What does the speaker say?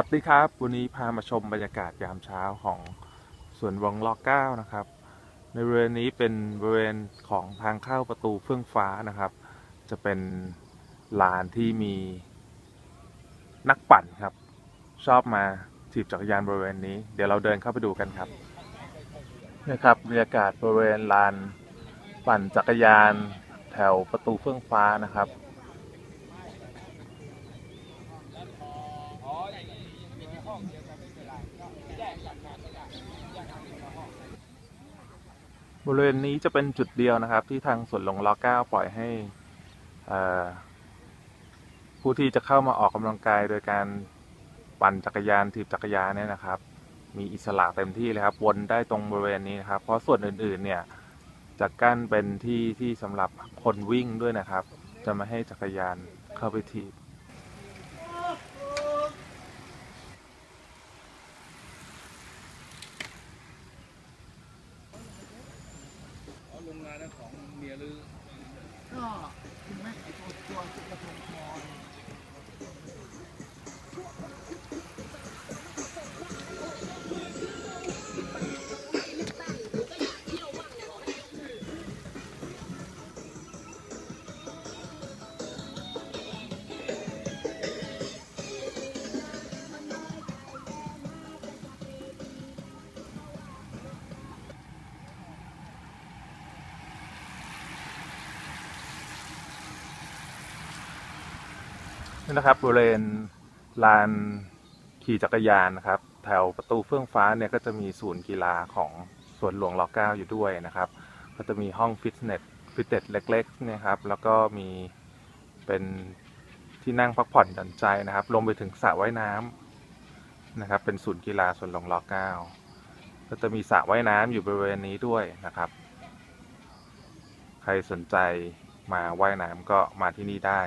วัสดีครับ วันนี้พามาชมบรรยากาศยามเช้าของสวนวังล็อกเก้านะครับ ในบริเวณนี้เป็นบริเวณของทางเข้าประตูเฟื่องฟ้านะครับ จะเป็นลานที่มีนักปั่นครับ ชอบมาถีบจักรยานบริเวณนี้ เดี๋ยวเราเดินเข้าไปดูกันครับนี่ครับบรรยากาศบริเวณลานปั่นจักรยานแถวประตูเฟื่องฟ้านะครับ บริเวณนี้จะเป็นจุดเดียวนะครับ ที่ทางสวนหลวงรอเก้าปล่อยให้ผู้ที่จะเข้ามาออกกำลังกาย โดยการปั่นจักรยานถีบจักรยานเนี่ยนะครับ มีอิสระเต็มที่เลยครับวนได้ตรงบริเวณนี้นะครับ เพราะส่วนอื่นๆเนี่ยจะกั้นเป็นที่ที่สำหรับคนวิ่งด้วยนะครับ จะไม่ให้จักรยานเข้าไปถีบ เอา ลงงานของเมียหรือก็คุณแม่ไอ้ตัวตัวตัวกระทง นี่นะครับบริเวณลานขี่จักรยานนะครับ แถวประตูเฟื่องฟ้าเนี่ยก็จะมีศูนย์กีฬาของสวนหลวงรอเก้าอยู่ด้วยนะครับ ก็จะมีห้องฟิตเนสฟิตเนสเล็กๆนี่ยครับ แล้วก็มีเป็นที่นั่งพักผ่อนหย่อนใจนะครับรวมไปถึงสระว่ายน้ำนะครับ เป็นศูนย์กีฬาสวนหลวงรอเก้าก็จะมีสระว่ายน้ำอยู่บริเวณนี้ด้วยนะครับ ใครสนใจมาว่ายน้ำก็มาที่นี่ได้